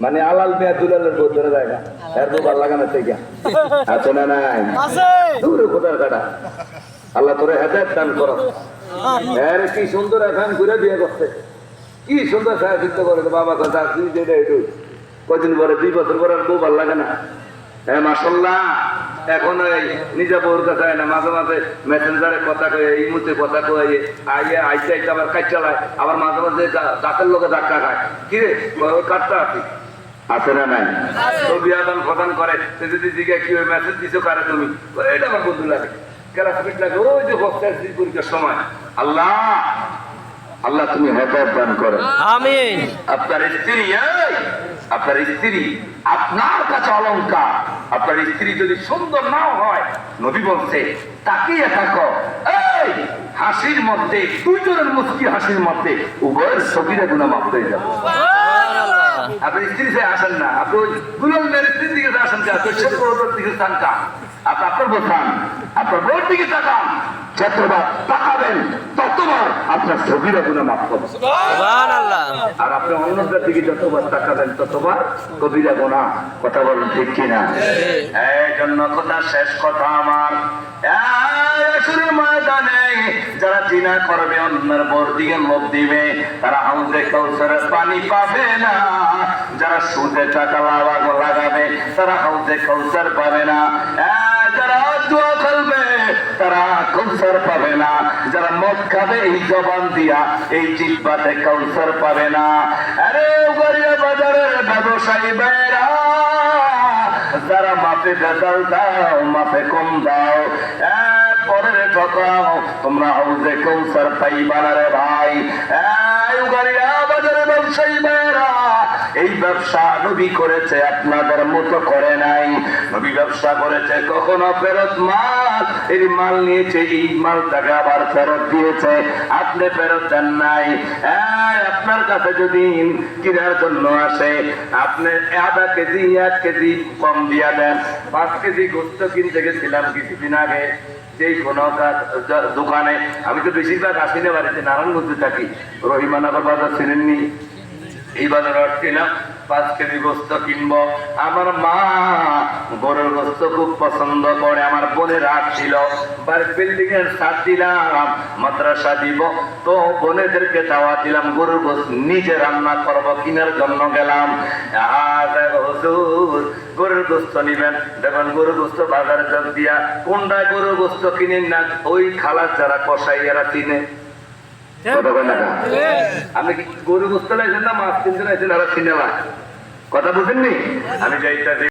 মানে আলাল পেয়া দুলালের বউ ধরে যায় না। এর বউ ভালো লাগানো থেকে। আছে না নাই? দূরে কোথার কাটা? আল্লাহ তোরে হেদায়ত দান কর। এর কি সুন্দর এখন ঘুরে বিয়ে করছে। কি সুন্দর সাহায্য করে বাবা কথা তুই যেটা একটু কদিন পরে দুই বছর পরে আর বউ ভালো লাগে না। হ্যাঁ মাসাল্লাহ এখন এই নিজে বউর কাছে হয় না মাঝে মাঝে মেসেঞ্জারে কথা কয়ে এই মুহূর্তে কথা কয়ে আইয়ে আইতে আইতে আবার কাজ চালায় আবার মাঝে মাঝে দাঁতের লোকে ধাক্কা খায়। কি রে ওই কাঠটা আছি? আছে না নাই? তো বিয়াদান প্রদান করে সে যদি জিজ্ঞা কি ওই মেসেজ দিছো কারে তুমি? এটা আমার বন্ধু লাগে। ফিট লাগে ওই যে বক্তার পরীক্ষার সময়। আল্লাহ আল্লাহ তুমি হেদায়ত দান করো। আমিন। আপনার স্ত্রী আপনার স্ত্রী আপনার কাছে অলংকার। আপনার স্ত্রী যদি সুন্দর নাও হয় নবী বলছে তাকিয়ে থাকো। এই হাসির মধ্যে দুইজনের মুস্কি হাসির মধ্যে উভয়ের সবিরে গুণা মাফ হয়ে যাবে। আপনি স্ত্রী সে আসেন না আপনি ওই দুলাল মেয়ের স্ত্রীর দিকে আসেন কে তো সে দিকে আপনি আপনার বোঝান আপনার বউর দিকে তাকান যতবার তাকাবেন ততবার আপনার সবিরে গুণা মাফ হবে আর আপনি অন্যদের দিকে যতবার তাকাবেন ততবার কবিরা গোনা কথা বলেন ঠিক কিনা? এই জন্য কথা শেষ কথা আমার। ময়দানে যারা চিনা করবে অন্যের বোর দিকে লোভ দিবে তারা হাউজে কৌশলের পানি পাবে না। যারা সুদে টাকা লাগাবো তারা হাউজে কৌশল পাবে না। যারা তারা কৌশল পাবে না। যারা মদ খাবে, এই জবান দিয়া এই জিব্বাতে কৌশল পাবে না। আরে গরিয়া বাজারের ব্যবসায়ী বেড়া যারা মাপে বেদাল দাও, মাপে কম দাও পরের ঠকাও, তোমরা হাউজে কৌশল পাইবা রে ভাই। এই গরিয়া বাজারের ব্যবসায়ী বেড়া এই ব্যবসা নবী করেছে, আপনাদের মতো করে নাই। নবী ব্যবসা করেছে, কখনো ফেরত মাল। এই মাল নিয়েছে, এই মালটাকে আবার ফেরত দিয়েছে। আপনি ফেরত দেন নাই। আপনার কাছে যদি কিনার জন্য আসে, আপনি আধা কেজি, এক কেজি কম দিয়া দেন। পাঁচ কেজি গোস্ত কিনতে গেছিলাম কিছুদিন আগে। যেই কোনো দোকানে। আমি তো বেশিরভাগ আসি না বাড়িতে নারায়ণগঞ্জে থাকি। রহিমানগর বাজার ছিলেননি। এই বাজারে কিনা পাঁচ কেজি গোস্ত কিনবো। আমার মা গরুর গোস্ত খুব পছন্দ করে, আমার বোনের রাত ছিল। বিল্ডিং এর সাত দিলাম, মাদ্রাসা দিব। তো বোনেদেরকে দাওয়া দিলাম, গরুর গোস্ত নিজে রান্না করব, কিনার জন্য গেলাম। হুজুর গরুর গোস্ত নিবেন। দেখুন, গরুর গোস্ত বাজারে যোগ দিয়া কোনটায় গরুর গোস্ত কিনেন না? ওই খালার যারা কষাই এরা চিনে। কথা বলে না আপনি কি গরু বুঝতে লাগছেন না মাছ কিনতে লাগছেন আর সিনেমা। কথা বুঝেননি আমি যাইতে